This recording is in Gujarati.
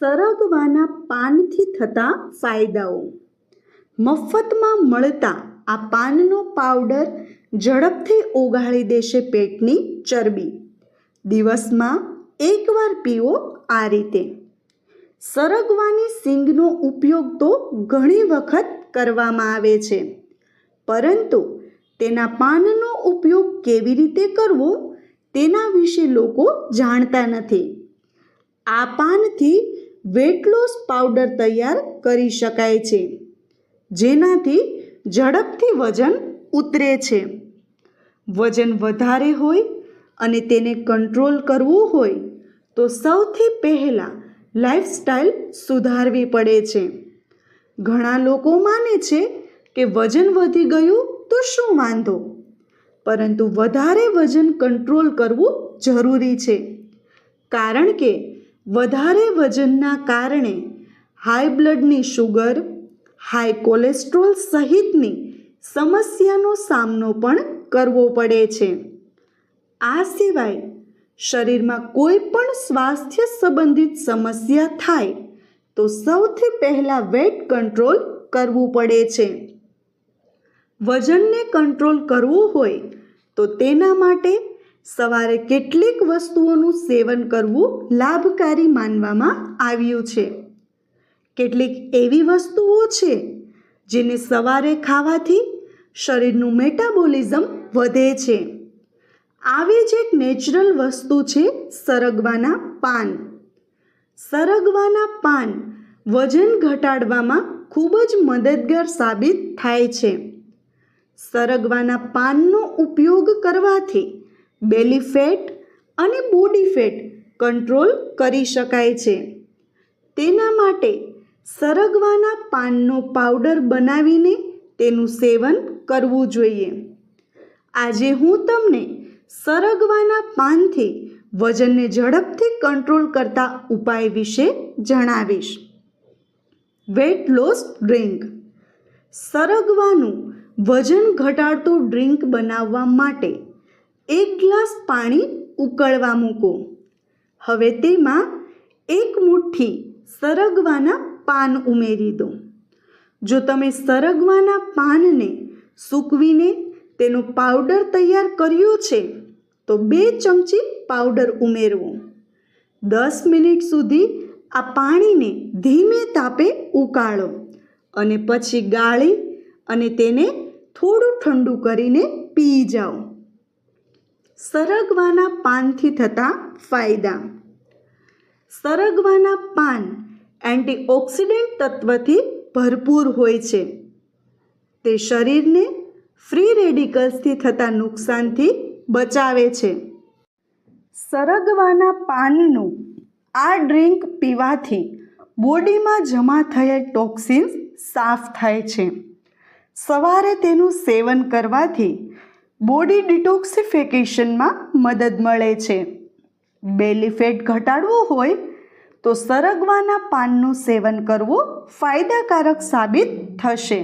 સરગવાના પાનથી થતા ફાયદાઓ. મફતમાં મળતા આ પાનનો પાવડર ઝડપથી ઓગાળી દેશે પેટની ચરબી. દિવસમાં એકવાર પીવો આ રીતે. સરગવાની સિંગનો ઉપયોગ તો ઘણી વખત કરવામાં આવે છે. પરંતુ તેના પાનનો ઉપયોગ કેવી રીતે કરવો તેના વિશે લોકો જાણતા નથી. આ પાનથી વેટ લોસ પાવડર તૈયાર કરી શકાય છે, જેનાથી ઝડપથી વજન ઉતરે છે. વજન વધારે હોય અને તેને કંટ્રોલ કરવું હોય, તો સૌથી પહેલાં લાઈફસ્ટાઈલ સુધારવી પડે છે. ઘણા લોકો માને છે કે વજન વધી ગયું તો શું વાંધો? પરંતુ વધારે વજન કંટ્રોલ કરવું જરૂરી છે, કારણ કે વધારે વજનના કારણે હાઈ બ્લડની શુગર હાઈ કોલેસ્ટ્રોલ સહિતની સમસ્યાનો સામનો પણ કરવો પડે છે. આ સિવાય શરીરમાં કોઈ પણ સ્વાસ્થ્ય સંબંધિત સમસ્યા થાય તો સૌથી પહેલાં વેટ કંટ્રોલ કરવું પડે છે. વજનને કંટ્રોલ કરવું હોય તો તેના માટે સવારે કેટલીક વસ્તુઓનું સેવન કરવું લાભકારી માનવામાં આવ્યું છે. કેટલીક એવી વસ્તુઓ છે જેને સવારે ખાવાથી શરીરનું મેટાબોલિઝમ વધે છે. આવી જ એક નેચરલ વસ્તુ છે સરગવાના પાન. સરગવાના પાન વજન ઘટાડવામાં ખૂબ જ મદદગાર સાબિત થાય છે. સરગવાના પાનનો ઉપયોગ કરવાથી બેલી ફેટ અને બોડી ફેટ કંટ્રોલ કરી શકાય છે. તેના માટે સરગવાના પાનનો પાવડર બનાવીને તેનું સેવન કરવું જોઈએ. આજે હું તમને સરગવાના પાનથી વજનને ઝડપથી કંટ્રોલ કરતા ઉપાય વિશે જણાવીશ. વેટ લોસ ડ્રિંક સરગવાનું વજન ઘટાડતું ડ્રિંક બનાવવા માટે એક ગ્લાસ પાણી ઉકળવા મૂકો. હવે તેમાં એક મુઠ્ઠી સરગવાના પાન ઉમેરી દો. જો તમે સરગવાના પાનને સૂકવીને તેનો પાવડર તૈયાર કર્યો છે, તો બે ચમચી પાવડર ઉમેરવો. દસ મિનિટ સુધી આ પાણીને ધીમે તાપે ઉકાળો અને પછી ગાળી અને તેને થોડું ઠંડુ કરીને પી જાઓ. સરગવાના પાનથી થતા ફાયદા. સરગવાના પાન એન્ટીઓક્સિડન્ટ તત્વથી ભરપૂર હોય છે. તે શરીરને ફ્રી રેડિકલ્સથી થતા નુકસાનથી બચાવે છે. સરગવાના પાનનું આ ડ્રિંક પીવાથી બોડીમાં જમા થયેલ ટોક્સિન્સ સાફ થાય છે. સવારે તેનું સેવન કરવાથી બોડી ડિટોક્સિફિકેશનમાં મદદ મળે છે. બેલી ફેટ ઘટાડવું હોય તો સરગવાના પાનનું સેવન કરવું ફાયદાકારક સાબિત થશે.